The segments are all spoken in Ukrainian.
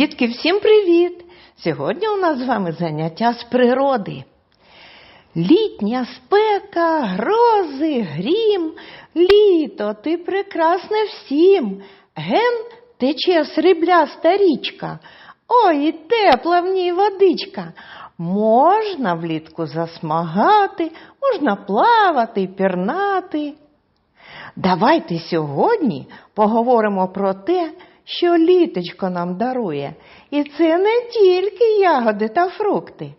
Дітки, всім привіт! Сьогодні у нас з вами заняття з природи. Літня спека, грози, грім, літо, ти прекрасне всім. Ген тече срібляста річка. Ой, і тепла в ній водичка. Можна влітку засмагати, можна плавати, пірнати. Давайте сьогодні поговоримо про те, що літочко нам дарує. І це не тільки ягоди та фрукти,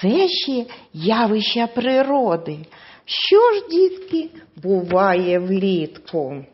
це ще явища природи. Що ж, дітки, буває влітку?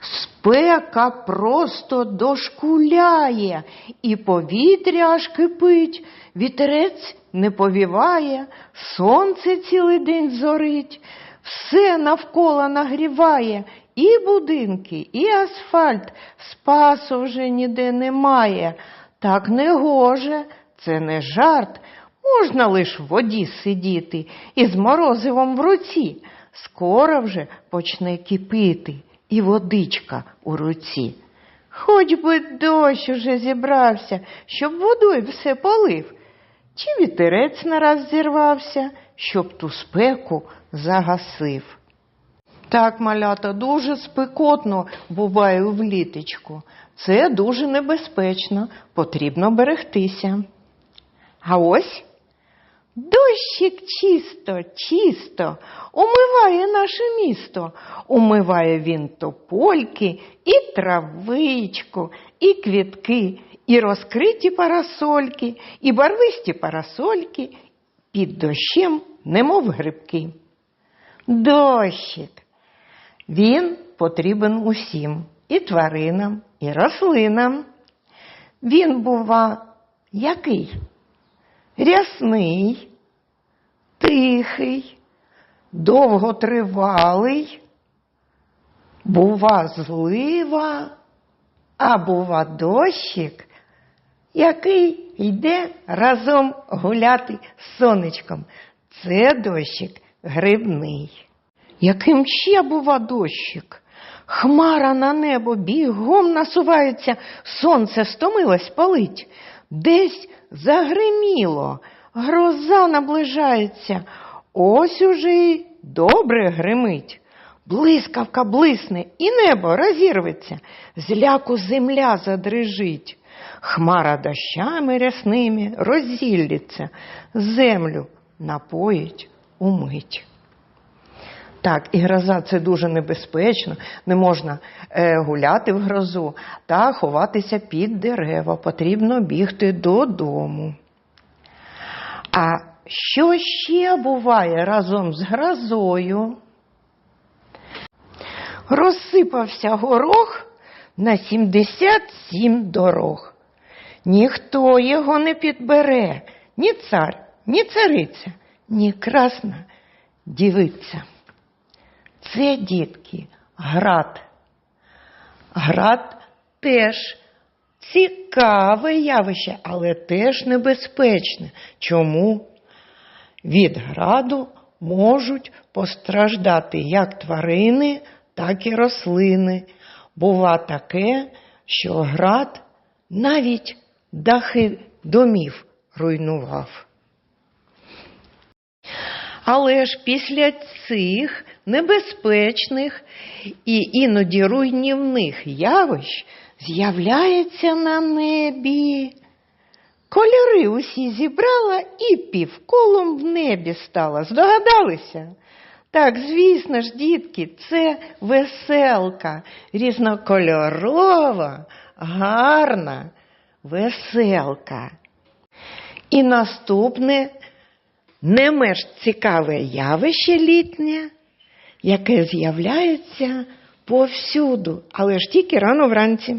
Спека просто дошкуляє, і повітря аж кипить, вітерець не повіває, сонце цілий день зорить, все навколо нагріває, і будинки, і асфальт, спасу вже ніде немає. Так не гоже, це не жарт. Можна лиш в воді сидіти із морозивом в руці. Скоро вже почне кипіти і водичка у руці. Хоч би дощ уже зібрався, щоб водою все полив, чи вітерець нараз зірвався, щоб ту спеку загасив. Так, малята, дуже спекотно буває вліточку. Це дуже небезпечно, потрібно берегтися. А ось дощик чисто, чисто умиває наше місто. Умиває він топольки, і травичку, і квітки, і розкриті парасольки, і барвисті парасольки, під дощем, немов грибки. Дощик. Він потрібен усім і тваринам, і рослинам. Він бува який? Рясний, тихий, довготривалий, бува злива, а бува дощик, який йде разом гуляти з сонечком. Це дощик грибний. Яким ще бува дощик? Хмара на небо бігом насувається, сонце стомилось палить. Десь загриміло, гроза наближається, ось уже й добре гримить. Блискавка блисне, і небо розірветься, зляку земля задрижить. Хмара дощами рясними роззілляться, землю напоїть умить. Так, і гроза це дуже небезпечно, не можна е, гуляти в грозу та ховатися під дерева, потрібно бігти додому. А що ще буває разом з грозою? Розсипався горох на 77 дорог. Ніхто його не підбере, ні цар, ні цариця, ні красна дівиця. Це, дітки, град. Град теж цікаве явище, але теж небезпечне. Чому? Від граду можуть постраждати як тварини, так і рослини. Бува таке, що град навіть дахи домів руйнував. Але ж після цих небезпечних і іноді руйнівних явищ з'являється на небі. Кольори усі зібрала і півколом в небі стала. Здогадалися? Так, звісно ж, дітки, це веселка, різнокольорова, гарна веселка. І наступне не менш цікаве явище літнє, яке з'являється повсюду, але ж тільки рано вранці.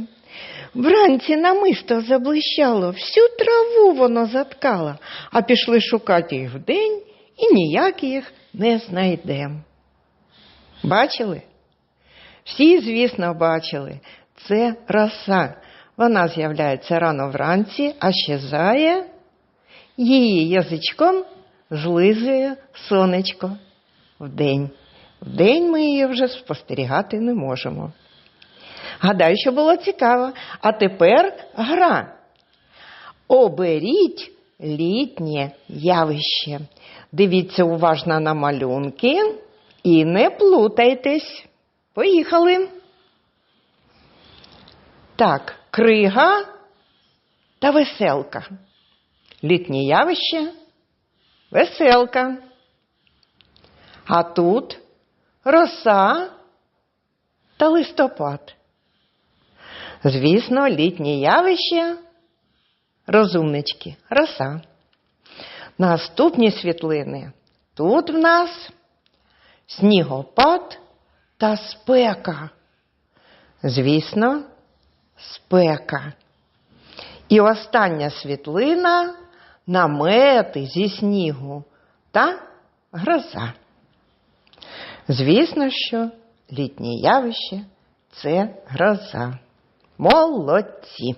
Вранці намисто заблищало, всю траву воно заткало, а пішли шукати їх вдень і ніяк їх не знайдемо. Бачили? Всі, звісно, бачили. Це роса. Вона з'являється рано вранці, а щезає її язичком злизує сонечко вдень. Вдень ми її вже спостерігати не можемо. Гадаю, що було цікаво. А тепер гра. Оберіть літнє явище. Дивіться уважно на малюнки і не плутайтесь. Поїхали. Так, крига та веселка. Літнє явище веселка. А тут роса та листопад. Звісно, літнє явище розумнички, роса. Наступні світлини. Тут в нас снігопад та спека. Звісно, спека. І остання світлина намети зі снігу та гроза. Звісно, що літнє явище це гроза. Молодці!